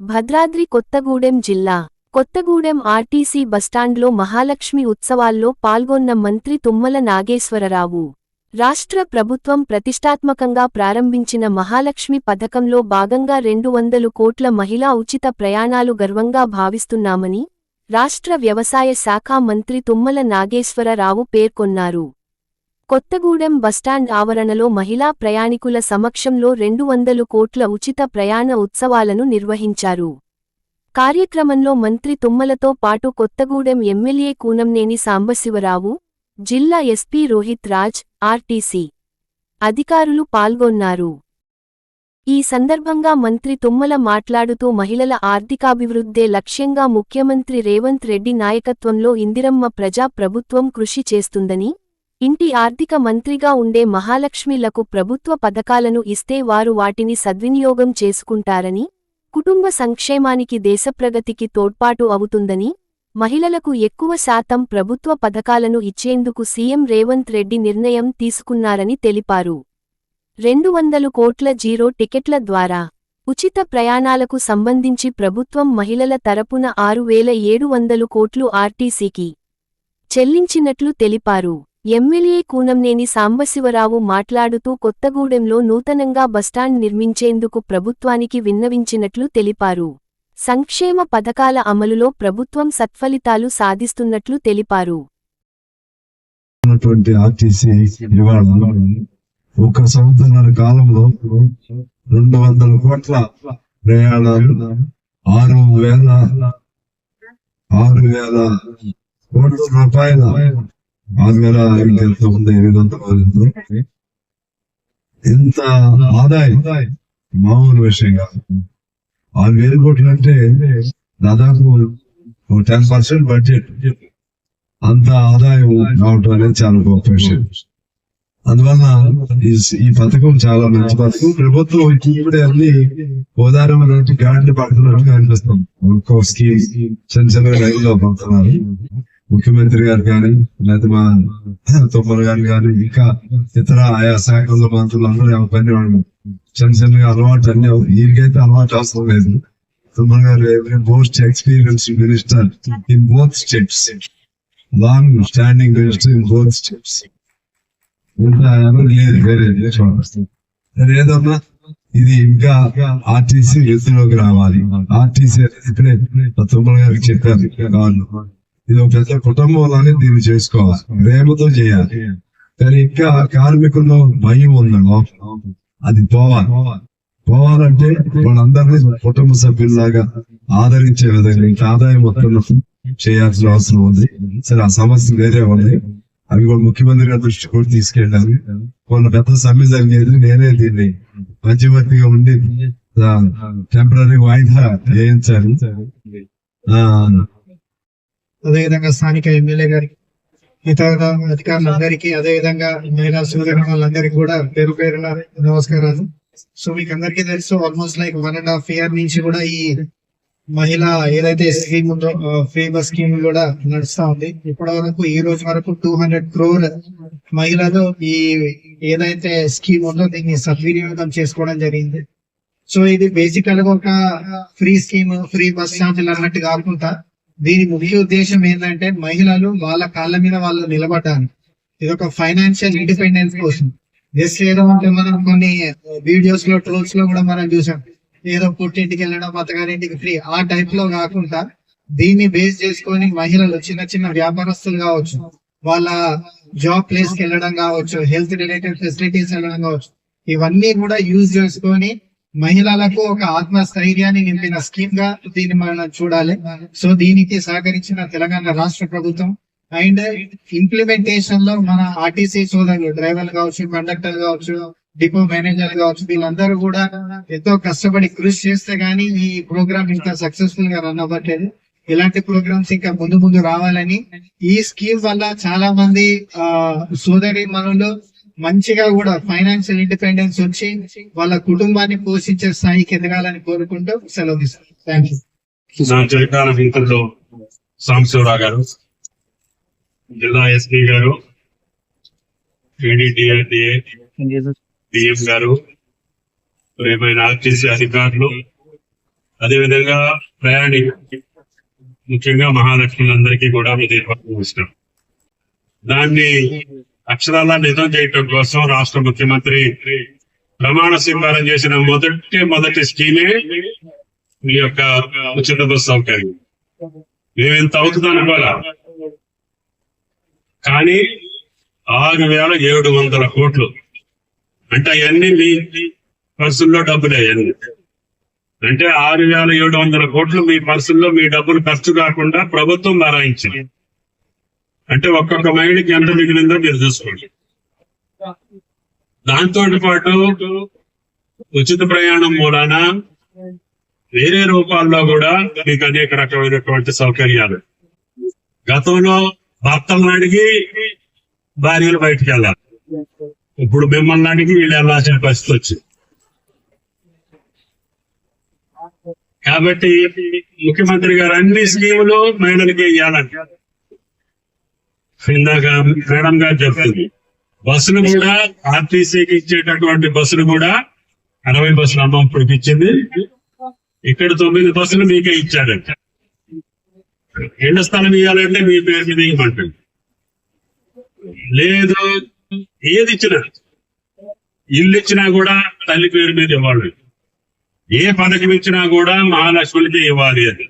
భద్రాద్రి కొత్తగూడెం జిల్లా. కొత్తగూడెం ఆర్టీసీ బస్టాండ్లో మహాలక్ష్మి ఉత్సవాల్లో పాల్గొన్న మంత్రి తుమ్మల నాగేశ్వరరావు. రాష్ట్ర ప్రభుత్వం ప్రతిష్టాత్మకంగా ప్రారంభించిన మహాలక్ష్మి పథకంలో భాగంగా రెండు వందలు కోట్ల మహిళా ఉచిత ప్రయాణాలు గర్వంగా భావిస్తున్నామని రాష్ట్ర వ్యవసాయ శాఖ మంత్రి తుమ్మల నాగేశ్వరరావు పేర్కొన్నారు. కొత్తగూడెం బస్టాండ్ ఆవరణలో మహిళా ప్రయాణికుల సమక్షంలో రెండు వందలు కోట్ల ఉచిత ప్రయాణ ఉత్సవాలను నిర్వహించారు. కార్యక్రమంలో మంత్రి తుమ్మలతో పాటు కొత్తగూడెం ఎమ్మెల్యే కూనంనేని సాంబశివరావు జిల్లా ఎస్పీ రోహిత్ రాజ్ ఆర్టీసీ అధికారులు పాల్గొన్నారు. ఈ సందర్భంగా మంత్రి తుమ్మల మాట్లాడుతూ మహిళల ఆర్థికాభివృద్ధే లక్ష్యంగా ముఖ్యమంత్రి రేవంత్ రెడ్డి నాయకత్వంలో ఇందిరమ్మ ప్రజా ప్రభుత్వం కృషి చేస్తుందని ఇంటి ఆర్థిక మంత్రిగా ఉండే మహాలక్ష్మిలకు ప్రభుత్వ పథకాలను ఇస్తే వారు వాటిని సద్వినియోగం చేసుకుంటారని కుటుంబ సంక్షేమానికి దేశప్రగతికి తోడ్పాటు అవుతుందని మహిళలకు ఎక్కువ శాతం ప్రభుత్వ పథకాలను ఇచ్చేందుకు సీఎం రేవంత్ రెడ్డి నిర్ణయం తీసుకున్నారని తెలిపారు. రెండు వందలు కోట్ల జీరో టికెట్ల ద్వారా ఉచిత ప్రయాణాలకు సంబంధించి ప్రభుత్వం మహిళల తరపున ఆరు వేల ఏడు వందలు కోట్లు ఆర్టీసీకి చెల్లించినట్లు తెలిపారు. ఎమ్మెల్యే కూనంనేని సాంబశివరావు మాట్లాడుతూ కొత్తగూడెంలో నూతనంగా బస్టాండ్ నిర్మించేందుకు ప్రభుత్వానికి విన్నవించినట్లు తెలిపారు. సంక్షేమ పథకాల అమలులో ప్రభుత్వం సత్ఫలితాలు సాధిస్తున్నట్లు తెలిపారు. ఒక సంవత్సరాల కాలంలో రెండు వందల కోట్ల ప్రయాణాలు ఆరు వేల ఆరు వేల కోట్ల రూపాయల ఆరు వేల ఎంత ఉంది ఎనిమిది వందల ఇంత ఆదాయం మామూలు విషయం కాదు. ఆరు వేల కోట్లు అంటే దాదాపు టెన్ పర్సెంట్ బడ్జెట్. అంత ఆదాయం రావటం అనేది చాలా గొప్ప విషయం. అందువల్ల ఈ పథకం చాలా మంచి పథకం. ప్రభుత్వం ఇప్పుడే అన్ని ఉదాహరణ గాడిని పడుతున్నట్టుగా అనిపిస్తుంది. ఒక్కో స్కీమ్ చిన్న చిన్న రైల్లో పడుతున్నారు ముఖ్యమంత్రి గారు కానీ లేదా మా తుమ్మల గారు కానీ ఇంకా ఇతర ఆయా శాఖల మంత్రులు అందరూ ఎవరి పని వాళ్ళు. చిన్న చిన్నగా అలవాటు అన్ని వీరికైతే అలవాటు అవసరం లేదు. తుమ్మల గారు most experience minister in both states long standing minister in both states ఇంకా ఎవరు లేదు వేరే ఏదన్నా? ఇది ఇంకా ఆర్టీసీ ఎదురులోకి రావాలి. ఆర్టీసీ అనేది ఇప్పుడే తుమ్మల గారికి చెప్పారు. ఇది ఒక పెద్ద కుటుంబంలోనే దీన్ని చేసుకోవాలి. ప్రేమతో చేయాలి. కానీ ఇంకా కార్మికుల్లో భయం ఉందో అది పోవాలి. పోవాలంటే వాళ్ళందరినీ కుటుంబ సభ్యుల్లాగా ఆదరించే విధంగా ఇంకా ఆదాయం మొత్తం చేయాల్సిన అవసరం ఉంది. సరే ఆ సమస్య వేరే ఉంది. అవి కూడా ముఖ్యమంత్రి గారి దృష్టి కూడా తీసుకెళ్ళాను కొన్ని పెద్ద సమ్మె జరిగేది. నేనే దీన్ని మధ్యవర్తిగా ఉండి టెంపరీ వాయిదా వేయించాలి. ఆ, అదేవిధంగా స్థానిక ఎమ్మెల్యే గారికి ఇతర అధికారులందరికీ అదేవిధంగా మహిళా సోదరులందరికీ కూడా పేరు పేరున నమస్కారాలు. సో మీకు అందరికీ తెలుసు almost like one and half year నుంచి కూడా ఈ మహిళ ఏదైతే స్కీమ్ ఉందో ఫ్రీ బస్ స్కీమ్ కూడా నడుస్తా ఉంది. ఇప్పటి వరకు ఈ రోజు వరకు టూ హండ్రెడ్ క్రోర్ మహిళలు ఈ ఏదైతే స్కీమ్ ఉందో దీన్ని సద్వినియోగం చేసుకోవడం జరిగింది. సో ఇది బేసికల్గా ఒక ఫ్రీ స్కీమ్ ఫ్రీ బస్ ఛార్జీలు అన్నట్టు కాకుండా దీని ముఖ్య ఉద్దేశం ఏంటంటే మహిళలు వాళ్ళ కాళ్ళ మీద వాళ్ళు నిలబడ్డారు. ఇది ఒక ఫైనాన్షియల్ ఇండిపెండెన్స్ కోసం. జస్ట్ ఏదో అంటే మనం కొన్ని వీడియోస్లో ట్రోల్స్లో కూడా మనం చూసాం. ఏదో పుట్టింటికి వెళ్ళడం అత్తగారింటికి ఫ్రీ ఆ టైప్లో కాకుండా దీన్ని బేస్ చేసుకొని మహిళలు చిన్న చిన్న వ్యాపారస్తులు కావచ్చు వాళ్ళ జాబ్ ప్లేస్కి వెళ్ళడం కావచ్చు హెల్త్ రిలేటెడ్ ఫెసిలిటీస్ వెళ్ళడం కావచ్చు ఇవన్నీ కూడా యూజ్ చేసుకొని మహిళలకు ఒక ఆత్మస్థైర్యాన్ని నింపిన స్కీమ్గా దీన్ని మనం చూడాలి. సో దీనికి సహకరించిన తెలంగాణ రాష్ట్ర ప్రభుత్వం అండ్ ఇంప్లిమెంటేషన్లో మన ఆర్టీసీ సోదరులు డ్రైవర్లు కావచ్చు కండక్టర్ కావచ్చు డిపో మేనేజర్ కావచ్చు వీళ్ళందరూ కూడా ఎంతో కష్టపడి కృషి చేస్తే గానీ ఈ ప్రోగ్రామ్ ఇంకా సక్సెస్ఫుల్గా రన్ అవ్వట్లేదు. ఇలాంటి ప్రోగ్రామ్స్ ఇంకా ముందు ముందు రావాలని ఈ స్కీమ్ వల్ల చాలా మంది ఆ సోదరి మనులు మంచిగా కూడా ఫైనాన్షియల్ ఇండిపెండెన్స్ వచ్చి వాళ్ళ కుటుంబాన్ని పోషించే స్థాయికి ఎదగాలని కోరుకుంటూ సెలవు తీసుకున్నాను థ్యాంక్ యూ మిత్రులు గారు జిల్లా ఎస్పీ గారు డిఎం గారు ఏమైనా ఆర్టీసీ అధికారులు. అదేవిధంగా ప్రయాణి ముఖ్యంగా మహాలక్ష్ములందరికీ కూడా విజయపట్నం ఇష్టం దాన్ని అక్షరాల నిజం చేయటం కోసం రాష్ట్ర ముఖ్యమంత్రి ప్రమాణ స్వీకారం చేసిన మొదటి మొదటి స్కీమే మీ యొక్క ఉచిత బస్సు సౌకర్యం. మేము ఇంత అవుతుంది అనుకోలే కానీ ఆరు వేల ఏడు వందల కోట్లు. అంటే అవన్నీ మీ పర్సుల్లో డబ్బులే అవన్నీ. అంటే ఆరు వేల ఏడు వందల కోట్లు మీ పర్సుల్లో మీ డబ్బులు ఖర్చు కాకుండా ప్రభుత్వం భరాయించింది అంటే ఒక్కొక్క మైలుకి ఎంత మిగిలిందో మీరు చూసుకోండి. దాంతో పాటు ఉచిత ప్రయాణం మూలాన వేరే రూపాల్లో కూడా మీకు అనేక రకమైనటువంటి సౌకర్యాలు. గతంలో భర్తలను అడిగి భార్యలు బయటికి వెళ్ళాలి. ఇప్పుడు మిమ్మల్ని అడిగి వీళ్ళు వెళ్ళాల్సిన పరిస్థితి వచ్చింది. కాబట్టి ముఖ్యమంత్రి గారు అన్ని స్కీములు మహిళలకి ఇవ్వాలంటారు ఇందాక మేడం గారు చెప్తుంది బస్సులు కూడా ఆర్టీసీకి ఇచ్చేటటువంటి బస్సులు కూడా అరవై బస్సులు అమ్మ ఇప్పటికి ఇచ్చింది. ఇక్కడ తొమ్మిది బస్సులు మీకే ఇచ్చారంట ఎండ స్థలం ఇవ్వాలంటే మీ పేరు మీద ఇవ్వమంటుంది లేదు ఏది ఇచ్చినా ఇల్లు ఇచ్చినా కూడా తల్లి పేరు మీద ఇవ్వాలి. ఏ పథకం ఇచ్చినా కూడా మహాలక్ష్మికి ఇవ్వాలి అది.